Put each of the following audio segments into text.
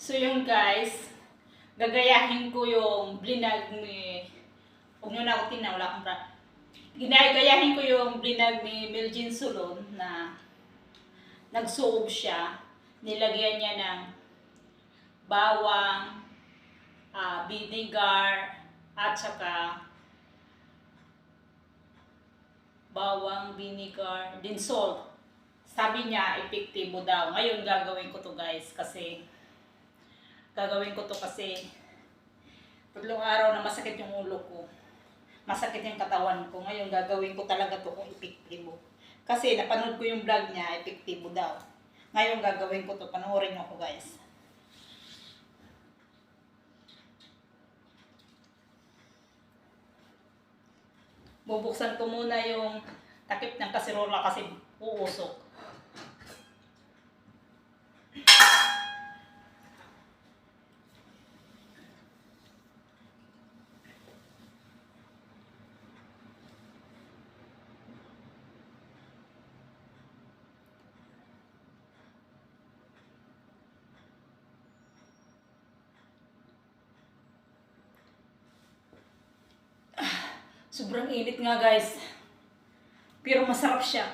So yun guys, gagayahin ko yung blinag ni... Huwag nyo na ako tingnan, wala akong pra... Ginagayahin ko yung blinag ni Melgin Sulon na nagsuob siya. Nilagyan niya ng bawang, ah, vinegar, at saka bawang, vinegar, din salt. Sabi niya, epektibo daw. Ngayon gagawin ko to guys kasi gagawin ko to kasi tatlong araw na masakit yung ulo ko. Masakit yung katawan ko. Ngayon gagawin ko talaga to kung epektibo. Kasi napanood ko yung vlog niya, epektibo daw. Ngayon gagawin ko to. Panoorin niyo ako guys. Bubuksan ko muna yung takip ng kasirola kasi uusok. Sobrang init nga guys. Pero masarap siya.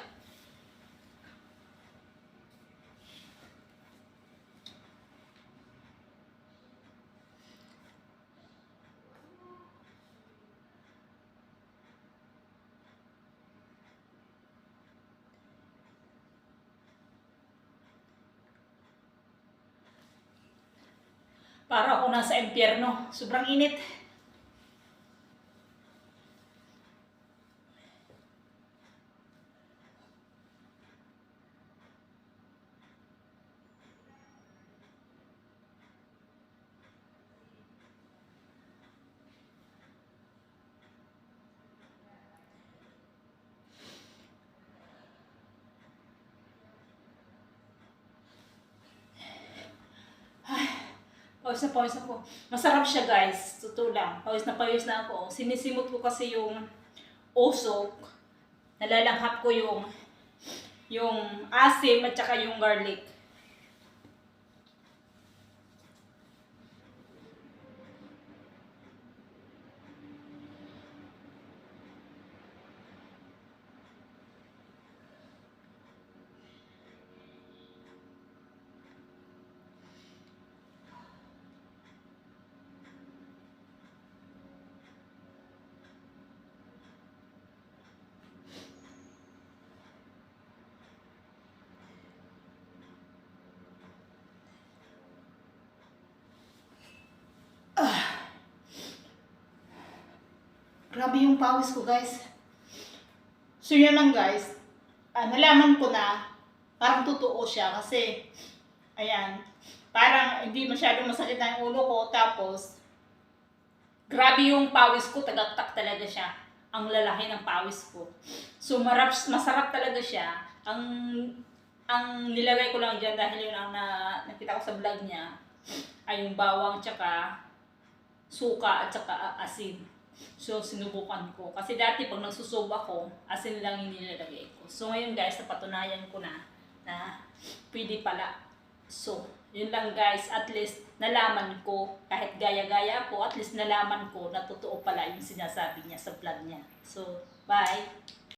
Para ako nasa impyerno. Sobrang init. Pawis na pawis ako. Masarap siya guys. Totoo lang. Pawis na pawis na ako. Sinisimot ko kasi yung usok. Nalalanghap ko yung yung asim at saka yung garlic. Grabe yung pawis ko, guys. So, yun lang, guys. Ah, nalaman ko na parang totoo siya kasi, ayan, parang hindi masyadong masakit na yung ulo ko. Tapos, grabe yung pawis ko. Tagaktak talaga siya. Ang lalaki ng pawis ko. So, marap, masarap talaga siya. Ang ang nilagay ko lang dyan dahil yun ang na, nakita ko sa vlog niya ay yung bawang tsaka suka at saka asin. So, sinubukan ko. Kasi dati pag nagsusub ako, asin lang yung nilalagay ko. So, ngayon guys, napatunayan ko na na pwede pala. So, yun lang guys, at least nalaman ko, kahit gaya-gaya ko, at least nalaman ko na totoo pala yung sinasabi niya sa vlog niya. So, bye!